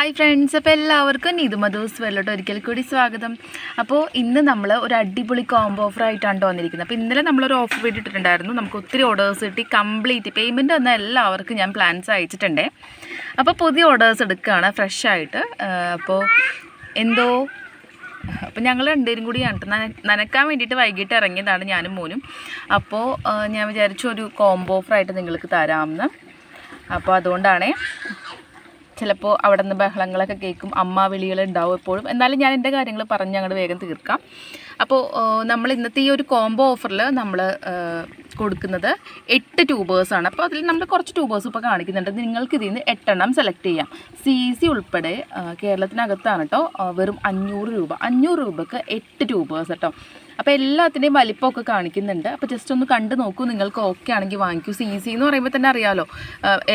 Hi friends അപ്പോൾ എല്ലാവർക്കും നീതുമധൂസ് വെള്ളോട്ട് ഒരിക്കൽ കൂടി സ്വാഗതം. അപ്പോൾ ഇന്ന് നമ്മൾ ഒരു അടിപൊളി കോംബോ ഓഫർ ആയിട്ടാണ് വന്നിരിക്കുന്നത്. അപ്പോൾ ഇന്നലെ നമ്മളൊരു ഓഫർ വീട്ടിട്ടുണ്ടായിരുന്നു നമുക്ക് ഒത്തിരി ഓർഡേഴ്സ് കിട്ടി കംപ്ലീറ്റ് പേയ്മെന്റ് വന്ന എല്ലാവർക്കും ഞാൻ പ്ലാൻസ് അയച്ചിട്ടുണ്ടേ. അപ്പോൾ പുതിയ ഓർഡേഴ്സ് എടുക്കുകയാണ് ഫ്രഷ് ആയിട്ട്. അപ്പോൾ എന്തോ അപ്പോൾ ഞങ്ങൾ രണ്ടുപേരും കൂടിയാണ് കണ്ടിട്ട് നന നനക്കാൻ വേണ്ടിയിട്ട് വൈകിട്ട് ഇറങ്ങിയതാണ് ഞാനും മോനും. അപ്പോൾ ഞാൻ വിചാരിച്ചു ഒരു കോംബോ ഓഫറായിട്ട് നിങ്ങൾക്ക് തരാമെന്ന്. അപ്പോൾ അതുകൊണ്ടാണേ ചിലപ്പോൾ അവിടെ നിന്ന് ബഹളങ്ങളൊക്കെ കേൾക്കും അമ്മ വിളികൾ ഉണ്ടാവും എപ്പോഴും. എന്നാലും ഞാൻ എന്റെ കാര്യങ്ങൾ പറഞ്ഞ് അങ്ങോട്ട് വേഗം തീർക്കാം. അപ്പോൾ നമ്മൾ ഇന്നത്തെ ഈ ഒരു കോംബോ ഓഫറിൽ നമ്മൾ കൊടുക്കുന്നത് എട്ട് ട്യൂബേഴ്സാണ് അപ്പോൾ അതിൽ നമ്മൾ കുറച്ച് ട്യൂബേഴ്സ് ഇപ്പോൾ കാണിക്കുന്നുണ്ട്. നിങ്ങൾക്ക് ഇതിൽ നിന്ന് എട്ടെണ്ണം സെലക്ട് ചെയ്യാം. സി സി ഉൾപ്പെടെ ആ, കേരളത്തിനകത്താണ് കേട്ടോ വെറും അഞ്ഞൂറ് രൂപ. അഞ്ഞൂറ് രൂപക്ക് എട്ട് ട്യൂബേഴ്സ് കേട്ടോ അപ്പോൾ എല്ലാത്തിന്റെയും വലിപ്പമൊക്കെ കാണിക്കുന്നുണ്ട്. അപ്പോൾ ജസ്റ്റ് ഒന്ന് കണ്ടു നോക്കൂ നിങ്ങൾക്ക് ഓക്കെ ആണെങ്കിൽ വാങ്ങിക്കൂ. സി സി എന്ന് പറയുമ്പോൾ തന്നെ അറിയാമല്ലോ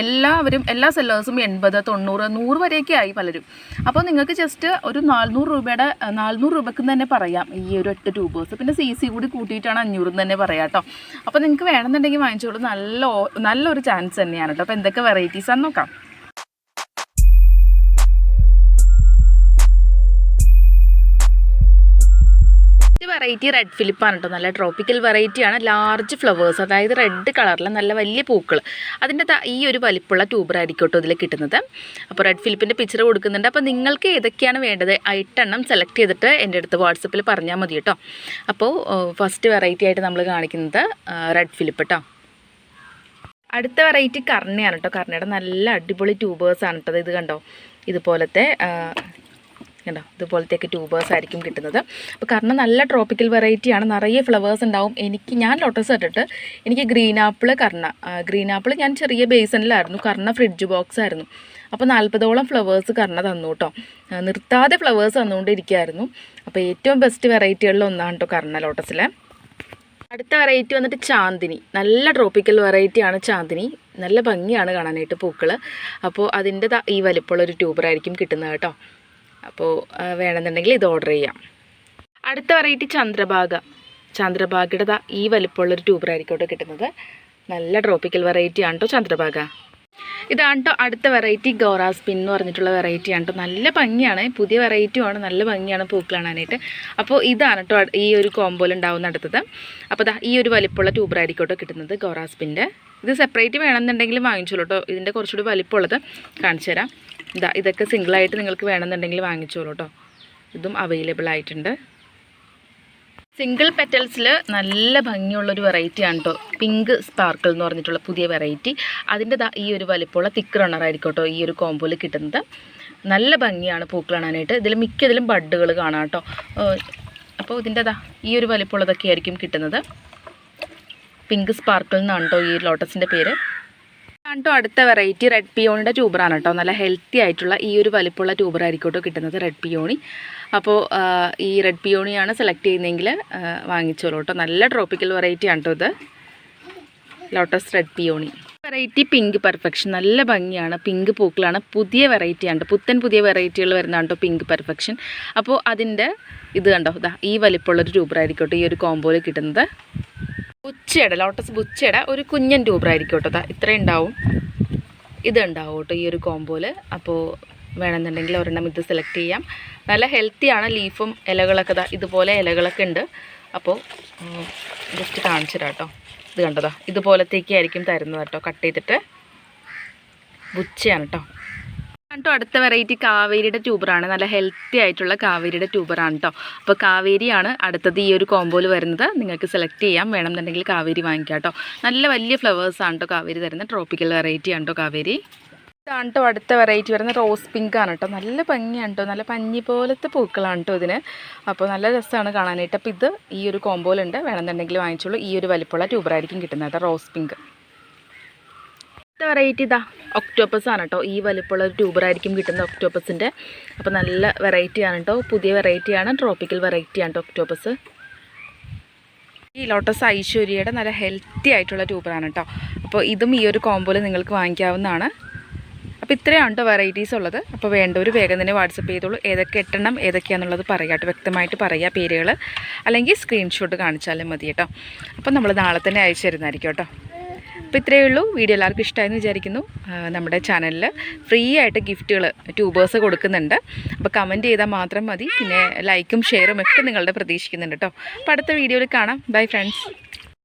എല്ലാവരും എല്ലാ സെല്ലേഴ്സും എൺപത് തൊണ്ണൂറ് നൂറ് വരെയൊക്കെ ആയി പലരും. അപ്പോൾ നിങ്ങൾക്ക് ജസ്റ്റ് ഒരു നാനൂറ് രൂപയുടെ നാനൂറ് രൂപയ്ക്ക് തന്നെ പറയാം. ഈ ഒരു എട്ട് ട്യൂബേഴ്സ് പിന്നെ സി സി കൂടി കൂട്ടിയിട്ടാണ് അഞ്ഞൂറ് എന്ന് തന്നെ പറയാം കേട്ടോ. അപ്പോൾ നിങ്ങൾക്ക് വേണമെന്നുണ്ടെങ്കിൽ വാങ്ങിച്ചോളൂ. നല്ല നല്ലൊരു ചാൻസ് തന്നെയാണ് കേട്ടോ. അപ്പോൾ എന്തൊക്കെ വെറൈറ്റീസാണെന്ന് നോക്കാം. വെറൈറ്റി റെഡ് ആണ് കേട്ടോ നല്ല ട്രോപ്പിക്കൽ വെറൈറ്റിയാണ് ലാർജ് ഫ്ലവേഴ്സ് അതായത് റെഡ് കളറിൽ നല്ല വലിയ പൂക്കൾ അതിന്റെ ഈ ഒരു വലിപ്പമുള്ള ട്യൂബറായിരിക്കും കേട്ടോ ഇതിൽ കിട്ടുന്നത്. അപ്പോൾ റെഡ് ഫിലിപ്പിന്റെ പിക്ചർ കൊടുക്കുന്നുണ്ട്. അപ്പോൾ നിങ്ങൾക്ക് ഏതൊക്കെയാണ് വേണ്ടത്? എട്ടെണ്ണം സെലക്ട് ചെയ്തിട്ട് എന്റെ അടുത്ത് വാട്സപ്പിൽ പറഞ്ഞാൽ മതി കേട്ടോ അപ്പോൾ ഫസ്റ്റ് വെറൈറ്റി ആയിട്ട് നമ്മൾ കാണിക്കുന്നത് റെഡ് ഫിലിപ്പ് കേട്ടോ അടുത്ത വെറൈറ്റി കർണയാണ് കേട്ടോ കർണയുടെ നല്ല അടിപൊളി ട്യൂബേഴ്സാണ് കേട്ടോ ഇത് കണ്ടോ? ഇതുപോലത്തെ കണ്ടോ? ഇതുപോലത്തെയൊക്കെ ട്യൂബേഴ്സ് ആയിരിക്കും കിട്ടുന്നത്. അപ്പോൾ കാരണം നല്ല ട്രോപ്പിക്കൽ വെറൈറ്റിയാണ് നിറയെ ഫ്ലവേഴ്സ് ഉണ്ടാവും. എനിക്ക് ഞാൻ ലോട്ടസ് ഇട്ടിട്ട് എനിക്ക് ഗ്രീൻ ആപ്പിൾ കർണ ഗ്രീൻ ആപ്പിൾ ഞാൻ ചെറിയ ബേസണിലായിരുന്നു കർണ ഫ്രിഡ്ജ് ബോക്സ് ആയിരുന്നു. അപ്പോൾ നാൽപ്പതോളം ഫ്ലവേഴ്സ് കർണ തന്നു കേട്ടോ. നിർത്താതെ ഫ്ലവേഴ്സ് തന്നുകൊണ്ടിരിക്കുകയായിരുന്നു. അപ്പോൾ ഏറ്റവും ബെസ്റ്റ് വെറൈറ്റികളിൽ ഒന്നാണ് കേട്ടോ കർണ ലോട്ടസിലെ അടുത്ത വെറൈറ്റി വന്നിട്ട് ചാന്ദിനി. നല്ല ട്രോപ്പിക്കൽ വെറൈറ്റിയാണ് ചാന്ദിനി. നല്ല ഭംഗിയാണ് കാണാനായിട്ട് പൂക്കൾ അപ്പോൾ അതിന്റെ ഈ വലിപ്പമുള്ള ഒരു ട്യൂബറായിരിക്കും കിട്ടുന്നത് കേട്ടോ. അപ്പോൾ വേണമെന്നുണ്ടെങ്കിൽ ഇത് ഓർഡർ ചെയ്യാം. അടുത്ത വെറൈറ്റി ചന്ദ്രഭാഗ. ചന്ദ്രഭാഗയുടെ ഈ വലിപ്പമുള്ളൊരു ട്യൂബറായിരിക്കും കേട്ടോ കിട്ടുന്നത്. നല്ല ട്രോപ്പിക്കൽ വെറൈറ്റി ആണ് കേട്ടോ ചന്ദ്രഭാഗ. ഇതാണ് കേട്ടോ അടുത്ത വെറൈറ്റി ഗോറാസ്പിൻ എന്ന് പറഞ്ഞിട്ടുള്ള വെറൈറ്റിയാണ് കേട്ടോ നല്ല ഭംഗിയാണ്. പുതിയ വെറൈറ്റിയുമാണ് നല്ല ഭംഗിയാണ് പൂക്കൾ കാണാനായിട്ട്. അപ്പോൾ ഇതാണ് കേട്ടോ ഈ ഒരു കോമ്പോയിൽ ഉണ്ടാവുന്ന അടുത്തത്. അപ്പോൾ ഈ ഒരു വലിപ്പമുള്ള ട്യൂബറായിരിക്കും കേട്ടോ കിട്ടുന്നത് ഗോറാസ്പിന്റെ ഇത് സെപ്പറേറ്റ് വേണമെന്നുണ്ടെങ്കിൽ വാങ്ങിച്ചോളൂ കേട്ടോ ഇതിന്റെ കുറച്ചുകൂടി വലിപ്പമുള്ളത് കാണിച്ചു തരാം. ഇതാ ഇതൊക്കെ സിംഗിളായിട്ട് നിങ്ങൾക്ക് വേണമെന്നുണ്ടെങ്കിൽ വാങ്ങിച്ചോളൂ കേട്ടോ ഇതും അവൈലബിൾ ആയിട്ടുണ്ട്. സിംഗിൾ പെറ്റൽസിൽ നല്ല ഭംഗിയുള്ളൊരു വെറൈറ്റിയാണ് കേട്ടോ പിങ്ക് സ്പാർക്കിൾ എന്ന് പറഞ്ഞിട്ടുള്ള പുതിയ വെറൈറ്റി അതിന്റെ ഈ ഒരു വലിപ്പമുള്ള തിക്ക് റണ്ണറായിരിക്കും കേട്ടോ ഈ ഒരു കോമ്പോയിൽ കിട്ടുന്നത്. നല്ല ഭംഗിയാണ് പൂക്കൾ കാണാനായിട്ട്. ഇതിൽ മിക്കതിലും ബഡ്ഡുകൾ കാണാം കേട്ടോ അപ്പോൾ ഇതിന്റെ ദാ ഈ ഒരു വലിപ്പമുള്ളതൊക്കെ ആയിരിക്കും കിട്ടുന്നത്. പിങ്ക് സ്പാർക്കിൾ എന്നാണ് കേട്ടോ ഈ ലോട്ടസിന്റെ പേര്. കേട്ടോ അടുത്ത വെറൈറ്റി റെഡ് പിയോണിയുടെ ട്യൂബറാണ് കേട്ടോ. നല്ല ഹെൽത്തി ആയിട്ടുള്ള ഈ ഒരു വലിപ്പമുള്ള ട്യൂബറായിരിക്കും കേട്ടോ കിട്ടുന്നത് റെഡ് പിയോണി അപ്പോൾ ഈ റെഡ് പിയോണിയാണ് സെലക്ട് ചെയ്യുന്നതെങ്കിൽ വാങ്ങിച്ചോളൂ കേട്ടോ. നല്ല ട്രോപ്പിക്കൽ വെറൈറ്റി ആണ് കേട്ടോ ഇത്. Lotus red peony variety pink perfection നല്ല ഭംഗിയാണ്. പിങ്ക് പൂക്കളാണ്. പുതിയ വെറൈറ്റി ആണ് പുത്തൻ പുതിയ വെറൈറ്റികൾ വരുന്നതാണ് കേട്ടോ പിങ്ക് പെർഫെക്ഷൻ അപ്പോൾ അതിന്റെ ഇത് കണ്ടോ? ഇതാ ഈ വലിപ്പമുള്ളൊരു ട്യൂബറായിരിക്കും കേട്ടോ ഈ ഒരു കോമ്പോയിൽ കിട്ടുന്നത്. ബുച്ചയുടെ ലോട്ടസ് ബുച്ചയുടെ ഒരു കുഞ്ഞൻ ട്യൂബറായിരിക്കും കേട്ടോ. ഇത്രയും ഉണ്ടാവും. ഇതുണ്ടാവും കേട്ടോ ഈ ഒരു കോമ്പോയിൽ അപ്പോൾ വേണമെന്നുണ്ടെങ്കിൽ ഒരെണ്ണം ഇത് സെലക്ട് ചെയ്യാം. നല്ല ഹെൽത്തിയാണ് ലീഫും ഇലകളൊക്കെ. ഇതുപോലെ ഇലകളൊക്കെ ഉണ്ട്. അപ്പോൾ ജസ്റ്റ് കാണിച്ചു തരാം കേട്ടോ. ഇത് കണ്ടതാ ഇതുപോലത്തേക്ക് ആയിരിക്കും തരുന്നത് കേട്ടോ. കട്ട് ചെയ്തിട്ട് ബുച്ചയാണ് കേട്ടോ. കേട്ടോ അടുത്ത വെറൈറ്റി കാവേരിയുടെ ട്യൂബറാണ് നല്ല ഹെൽത്തി ആയിട്ടുള്ള കാവേരിയുടെ ട്യൂബറാണ് കേട്ടോ അപ്പോൾ കാവേരിയാണ് അടുത്തത് ഈ ഒരു കോമ്പോയിൽ വരുന്നത്. നിങ്ങൾക്ക് സെലക്ട് ചെയ്യാം. വേണമെന്നുണ്ടെങ്കിൽ കാവേരി വാങ്ങിക്കാം കേട്ടോ നല്ല വലിയ ഫ്ലവേഴ്സ് ആണ് കേട്ടോ കാവേരി തരുന്ന ട്രോപ്പിക്കൽ വെറൈറ്റി ആണ് കേട്ടോ കാവേരി. ഇതാണ് കേട്ടോ അടുത്ത വെറൈറ്റി വരുന്ന റോസ് പിങ്ക് ആണ് കേട്ടോ നല്ല ഭംഗിയാണ് കേട്ടോ നല്ല പഞ്ഞി പോലത്തെ പൂക്കളാണ് കേട്ടോ ഇതിന്. അപ്പോൾ നല്ല രസമാണ് കാണാനായിട്ട്. അപ്പോൾ ഇത് ഈ ഒരു കോമ്പോയിലുണ്ട് വേണമെന്നുണ്ടെങ്കിൽ വാങ്ങിച്ചോളൂ. ഈ ഒരു വലിപ്പമുള്ള ട്യൂബറായിരിക്കും കിട്ടുന്നത്. കേട്ടോ റോസ് പിങ്ക് അടുത്ത വെറൈറ്റി ഇതാ? ഒക്ടോപ്പസ് ആണ് കേട്ടോ ഈ വലിപ്പമുള്ള ഒരു ട്യൂബറായിരിക്കും കിട്ടുന്ന ഒക്ടോപ്പസിന്റെ അപ്പോൾ നല്ല വെറൈറ്റി ആണ് കേട്ടോ പുതിയ വെറൈറ്റിയാണ് ട്രോപ്പിക്കൽ വെറൈറ്റി ആണ് കേട്ടോ ഒക്ടോപ്പസ് ഈ ലോട്ടസ് ഐശ്വര്യയുടെ നല്ല ഹെൽത്തി ആയിട്ടുള്ള ട്യൂബറാണ് കേട്ടോ അപ്പോൾ ഇതും ഈ ഒരു കോമ്പോയിൽ നിങ്ങൾക്ക് വാങ്ങിക്കാവുന്നതാണ്. അപ്പോൾ ഇത്രയാണ് കേട്ടോ വെറൈറ്റീസ് ഉള്ളത്. അപ്പോൾ വേണ്ടവർ വേഗം തന്നെ വാട്സപ്പ് ചെയ്തോളൂ. ഏതൊക്കെ എട്ടെണ്ണം ഏതൊക്കെയാണെന്നുള്ളത് പറയാം കേട്ടോ വ്യക്തമായിട്ട് പറയുക പേരുകൾ അല്ലെങ്കിൽ സ്ക്രീൻഷോട്ട് കാണിച്ചാലും മതി കേട്ടോ അപ്പോൾ നമ്മൾ നാളെ തന്നെ അയച്ചു തരുന്നതായിരിക്കും കേട്ടോ അപ്പോൾ ഇത്രയേ ഉള്ളൂ. വീഡിയോ എല്ലാവർക്കും ഇഷ്ടമായെന്ന് വിചാരിക്കുന്നു. നമ്മുടെ ചാനലിൽ ഫ്രീ ആയിട്ട് ഗിഫ്റ്റുകൾ ട്യൂബേഴ്സ് കൊടുക്കുന്നുണ്ട്. അപ്പോൾ കമന്റ് ചെയ്താൽ മാത്രം മതി. പിന്നെ ലൈക്കും ഷെയറും ഒക്കെ നിങ്ങളുടെ പ്രതീക്ഷിക്കുന്നുണ്ട് കേട്ടോ. അപ്പോൾ അടുത്ത വീഡിയോയിൽ കാണാം. Bye friends.